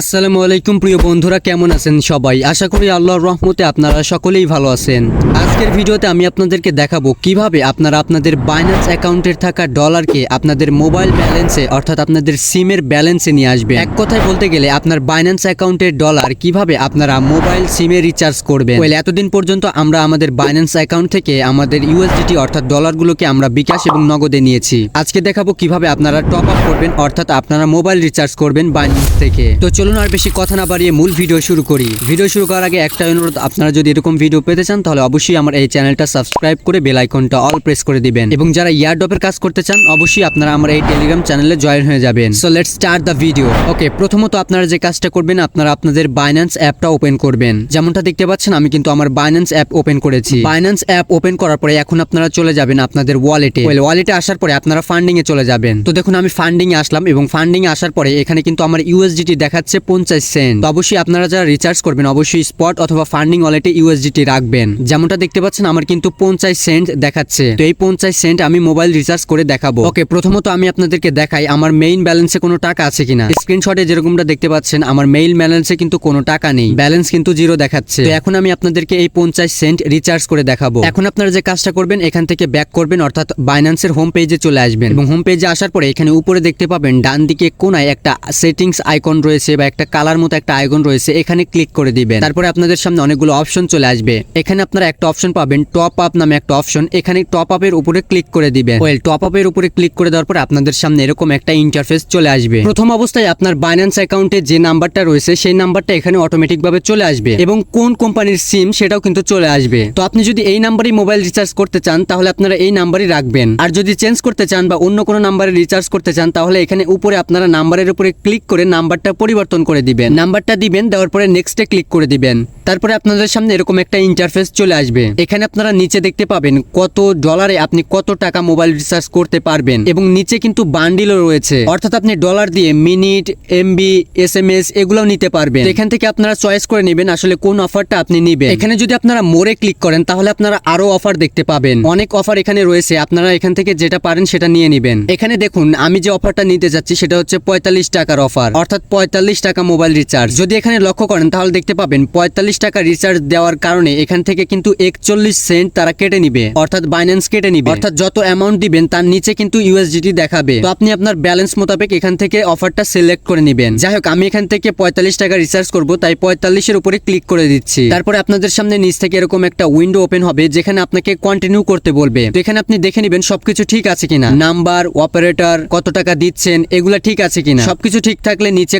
আসসালামু আলাইকুম প্রিয় বন্ধুরা, কেমন আছেন সবাই? আশা করি আল্লাহর রহমতে আপনারা সকলেই ভালো আছেন। আজকের ভিডিওতে আমি আপনাদেরকে দেখাবো কীভাবে আপনারা আপনাদের বাইন্যান্স অ্যাকাউন্টের থাকা ডলারকে আপনাদের মোবাইল ব্যালেন্সে, অর্থাৎ আপনাদের সিমের ব্যালেন্সে নিয়ে আসবে এক কথায় বলতে গেলে, আপনার বাইন্যান্স অ্যাকাউন্টের ডলার কীভাবে আপনারা মোবাইল সিমে রিচার্জ করবেন? ওয়েল, এতদিন পর্যন্ত আমরা আমাদের বাইন্যান্স অ্যাকাউন্ট থেকে আমাদের ইউএসডিটি, অর্থাৎ ডলারগুলোকে আমরা বিকাশ এবং নগদে নিয়েছি। আজকে দেখাবো কীভাবে আপনারা টপ আপ করবেন, অর্থাৎ আপনারা মোবাইল রিচার্জ করবেন বাইন্যান্স থেকে। তো চলুন আর বেশি কথা না বাড়িয়ে মূল ভিডিও শুরু করি। ভিডিও শুরু করার আগে একটা অনুরোধ, আপনারা যদি এরকম ভিডিও পেতে চান, তাহলে অবশ্যই আমার এই চ্যানেলটা সাবস্ক্রাইব করে বেল আইকনটা অল প্রেস করে দিবেন। এবং যারা ইয়ারডপের কাজ করতে চান, অবশ্যই আপনারা আমার এই টেলিগ্রাম চ্যানেলে জয়েন হয়ে যাবেন। So let's start the video okay প্রথমত আপনারা যে কাজটা করবেন, আপনারা আপনাদের বাইন্যান্স অ্যাপটা ওপেন করবেন। যেমনটা দেখতে পাচ্ছেন, আমি কিন্তু আমার বাইন্যান্স অ্যাপ ওপেন করেছি। বাইন্যান্স অ্যাপ ওপেন করার পরে এখন আপনারা চলে যাবেন আপনাদের ওয়ালেটে ওয়ালেটে আসার পরে আপনারা ফান্ডিং এ চলে যাবেন। তো দেখুন, আমি ফান্ডিং এ আসলাম এবং ফান্ডিং এ আসার পরে এখানে কিন্তু আমার ইউএসডিটি দেখাচ্ছে। পঞ্চাশ সেন্ট। তো অবশ্যই আপনারা যারা রিচার্জ করবেন, অবশ্যই স্পট অথবা ফান্ডিং ওয়ালেটে ইউএসডিটি রাখবেন। যেমনটা দেখতে পাচ্ছেন, আমার কিন্তু পঞ্চাশ সেন্ট দেখাচ্ছে। তো এই পঞ্চাশ সেন্ট আমি মোবাইল রিচার্জ করে দেখাবো। ওকে, প্রথমত আমি আপনাদেরকে দেখাই, আমার মেইন ব্যালেন্সে কোনো টাকা আছে কিনা। স্ক্রিনশটে যেরকমটা দেখতে পাচ্ছেন, আমার মেইন ব্যালেন্সে কিন্তু কোনো টাকা নেই। ব্যালেন্স কিন্তু জিরো দেখাচ্ছে। তো এখন আমি আপনাদেরকে এই পঞ্চাশ সেন্ট রিচার্জ করে দেখাবো। এখন আপনারা যে কাজটা করবেন, এখান থেকে ব্যাক করবেন, অর্থাৎ বাইন্যান্সের হোম পেজে চলে আসবেন। এবং হোম পেজে আসার পরে এখানে উপরে দেখতে পাবেন ডান দিকে কোনায় একটা সেটিংস আইকন রয়েছে বা একটা কালার মতো একটা আইকন রয়েছে, এখানে ক্লিক করে দিবেন। তারপরে আপনাদের সামনে অনেকগুলো অপশন চলে আসবে। এখানে আপনারা একটা অপশন পাবেন টপ আপ নামে একটা অপশন এখানে টপ আপের উপরে ক্লিক করে দিবেন। ওয়েল টপ আপের উপরে ক্লিক করে দেওয়ার পর আপনাদের সামনে এরকম একটা ইন্টারফেস চলে আসবে। প্রথম অবস্থায় আপনার বাইন্যান্স অ্যাকাউন্টে যে নাম্বারটা রয়েছে, সেই নাম্বারটা এখানে অটোমেটিক ভাবে চলে আসবে এবং কোন কোম্পানির সিম সেটাও কিন্তু চলে আসবে। তো আপনি যদি এই নাম্বারই মোবাইল রিচার্জ করতে চান, তাহলে আপনারা এই নাম্বারই রাখবেন। আর যদি চেঞ্জ করতে চান বা অন্য কোনো নাম্বারে রিচার্জ করতে চান, তাহলে এখানে উপরে আপনারা নাম্বারের উপরে ক্লিক করে নাম্বারটা পরিবর্তন করে দিবেন। নাম্বারটা দিবেন, দেওয়ার পরে নেক্সটে ক্লিক করে দিবেন। তারপরে আপনাদের সামনে এরকম একটা ইন্টারফেস চলে আসবে। এখানে আপনারা নিচে দেখতে পাবেন কত ডলারে আপনি কত টাকা মোবাইল রিচার্জ করতে পারবেন এবং নিচে কিন্তু বান্ডিলও রয়েছে। অর্থাৎ আপনি ডলার দিয়ে minute MB S M S এগুলোও নিতে পারবেন। এখান থেকে আপনারা চয়েস করে নেবেন আসলে কোন অফারটা আপনি নিবেন। এখানে যদি আপনারা মোড়ে ক্লিক করেন, তাহলে আপনারা আরও অফার দেখতে পাবেন। অনেক অফার এখানে রয়েছে, আপনারা এখান থেকে যেটা পারেন সেটা নিয়ে নেবেন। এখানে দেখুন, আমি যে অফারটা নিতে যাচ্ছি, সেটা হচ্ছে পঁয়তাল্লিশ টাকার অফার অর্থাৎ পঁয়তাল্লিশ টাকা মোবাইল রিচার্জ যদি এখানে লক্ষ্য করেন, তাহলে দেখতে পাবেন পঁয়তাল্লিশ টাকা রিচার্জ দেওয়ার কারণে এখান থেকে কিন্তু একচল্লিশ সেন্ট তারা কেটে নিবে, অর্থাৎ বাইন্যান্স কেটে নিবে। অর্থাৎ যত অ্যামাউন্ট দিবেন, তার নিচে কিন্তু ইউএসডিটি দেখাবে। তো আপনি আপনার ব্যালেন্স মোতাবেক এখান থেকে অফারটা সিলেক্ট করে নেবেন। যাই হোক, আমি এখান থেকে পঁয়তাল্লিশ টাকা রিচার্জ করব, তাই পঁয়তাল্লিশের উপরে ক্লিক করে দিচ্ছি। তারপরে আপনাদের সামনে নিচ থেকে এরকম একটা উইন্ডো ওপেন হবে, যেখানে আপনাকে কন্টিনিউ করতে বলবে। তো এখানে আপনি দেখে নেবেন সবকিছু ঠিক আছে কিনা। নাম্বার অপারেটর কত টাকা দিচ্ছেন, এগুলা ঠিক আছে কিনা। সবকিছু ঠিক থাকলে নিচে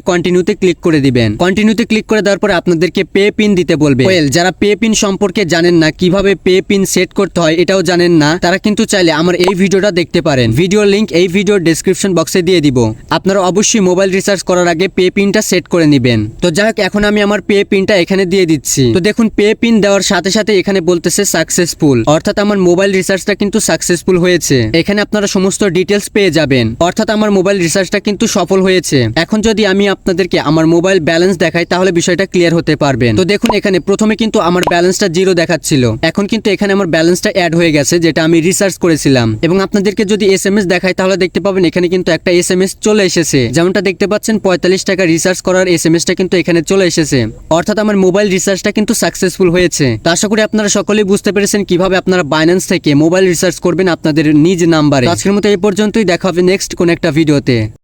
কন্টিনিউতে ক্লিক করে দিবেন। কন্টিনিউতে ক্লিক করে দেওয়ার পরে আপনাদেরকে পে পিন দিতে বলবে। ওয়েল যারা পে পিন সম্পর্কে জানেন না কীভাবে পে পিন সেট করতে হয় এটাও জানেন না তারা কিন্তু চাইলে আমার এই ভিডিওটা দেখতে পারেন। ভিডিও লিংক এই ভিডিওর ডেসক্রিপশন বক্সে দিয়ে দিব। আপনারা অবশ্যই মোবাইল রিচার্জ করার আগে পে পিনটা সেট করে নেবেন। তো যাই হোক এখন আমি আমার পে পিনটা এখানে দিয়ে দিচ্ছি। তো দেখুন পে পিন দেওয়ার সাথে সাথে এখানে বলতেছে সাকসেসফুল অর্থাৎ আমার মোবাইল রিচার্জটা কিন্তু সাকসেসফুল হয়েছে। এখানে আপনারা সমস্ত ডিটেলস পেয়ে যাবেন। অর্থাৎ আমার মোবাইল রিচার্জটা কিন্তু সফল হয়েছে। এখন যদি আমি আপনাদেরকে আমার মোবাইল ব্যালেন্স দেখায় তাহলে বিষয়টা ক্লিয়ার হতে পারবেন। তো দেখুন এখানে, প্রথমে কিন্তু আমার ব্যালেন্সটা জিরো দেখাচ্ছিল। এখন কিন্তু এখানে আমার ব্যালেন্সটা অ্যাড হয়ে গেছে, যেটা আমি রিসার্চ করেছিলাম। এবং আপনাদেরকে যদি এস এম এস দেখাই, তাহলে দেখতে পাবেন এখানে কিন্তু একটা এস এম এস চলে এসেছে। যেমনটা দেখতে পাচ্ছেন, পঁয়তাল্লিশ টাকা রিসার্চ করার এস এম এসটা কিন্তু এখানে চলে এসেছে। অর্থাৎ আমার মোবাইল রিসার্চটা কিন্তু সাকসেসফুল হয়েছে। তো আশা করি আপনারা সকলেই বুঝতে পেরেছেন কীভাবে আপনারা বাইন্যান্স থেকে মোবাইল রিসার্চ করবেন আপনাদের নিজ নাম্বারে। আজকের মতো এই পর্যন্তই, দেখা হবে নেক্সট কোন একটা ভিডিওতে